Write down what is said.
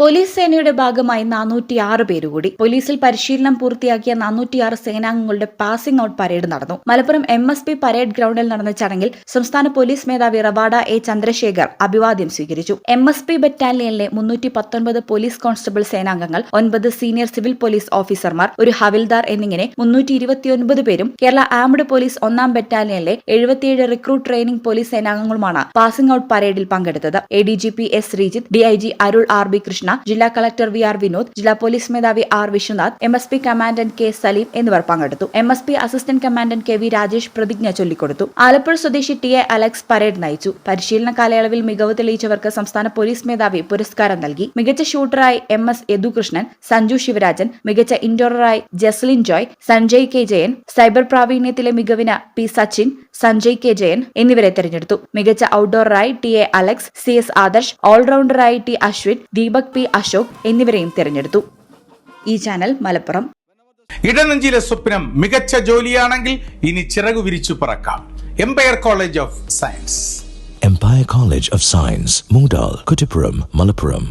Police സേനയുടെ ഭാഗമായി നാനൂറ്റി ആറ് പേരുകൂടി. പോലീസിൽ പരിശീലനം പൂർത്തിയാക്കിയ നാനൂറ്റിയാറ് സേനാംഗങ്ങളുടെ പാസിംഗ് ഔട്ട് പരേഡ് നടന്നു. Malappuram M S P parade ഗ്രൌണ്ടിൽ നടന്ന ചടങ്ങിൽ സംസ്ഥാന പോലീസ് മേധാവി റവാഡ എ ചന്ദ്രശേഖർ അഭിവാദ്യം സ്വീകരിച്ചു. എം എസ് പി ബറ്റാലിയനിലെ മുന്നൂറ്റി പത്തൊൻപത് പോലീസ് കോൺസ്റ്റബിൾ സേനാംഗങ്ങൾ ഒൻപത് സീനിയർ സിവിൽ പോലീസ് ഓഫീസർമാർ ഒരു ഹവിൽദാർ എന്നിങ്ങനെ മുന്നൂറ്റി ഇരുപത്തിയൊൻപത് പേരും കേരള ആംഡ് പോലീസ് ഒന്നാം ബറ്റാലിയനിലെ എഴുപത്തിയേഴ് റിക്രൂട്ട് ട്രെയിനിംഗ് പോലീസ് സേനാംഗങ്ങളുമാണ് പാസിംഗ് ഔട്ട് പരേഡിൽ പങ്കെടുത്തത്. A D G P S Sreejith D I G Arul R B Krishna ജില്ലാ കളക്ടർ വി ആർ വിനോദ് ജില്ലാ പോലീസ് മേധാവി R Viswanath M S P commandant K Saleem എന്നിവർ പങ്കെടുത്തു. M S P assistant commandant K V Rajesh പ്രതിജ്ഞ ചൊല്ലിക്കൊടുത്തു. ആലപ്പുഴ സ്വദേശി T A Alex parade നയിച്ചു. പരിശീലന കാലയളവിൽ മികവ് തെളിയിച്ചവർക്ക് സംസ്ഥാന പോലീസ് മേധാവി പുരസ്കാരം നൽകി. മികച്ച ഷൂട്ടറായി എം എസ് യദുകൃഷ്ണൻ സഞ്ജു ശിവരാജൻ മികച്ച ഇൻഡോററായി ജസ്ലിൻ ജോയ് സഞ്ജയ് കെ ജയൻ സൈബർ പ്രാവീണ്യത്തിലെ മികവിന് പി സച്ചിൻ സഞ്ജയ് കെ ജയൻ എന്നിവരെ തെരഞ്ഞെടുത്തു. മികച്ച ഔട്ട്ഡോറായി T A Alex C S Adarsh ഓൾറൗണ്ടറായി T Ashwin Deepak P Ashok എന്നിവരെയും തെരഞ്ഞെടുത്തു. ഈ ചാനൽ മലപ്പുറം. ഇടനഞ്ചിലെ സ്വപ്നം മികച്ച ജോലിയാണെങ്കിൽ ഇനി ചിറകു വിരിച്ചു പറക്കാം. Empire College of Science Empire College of Science Mungdal, Kuttipuram, Malappuram.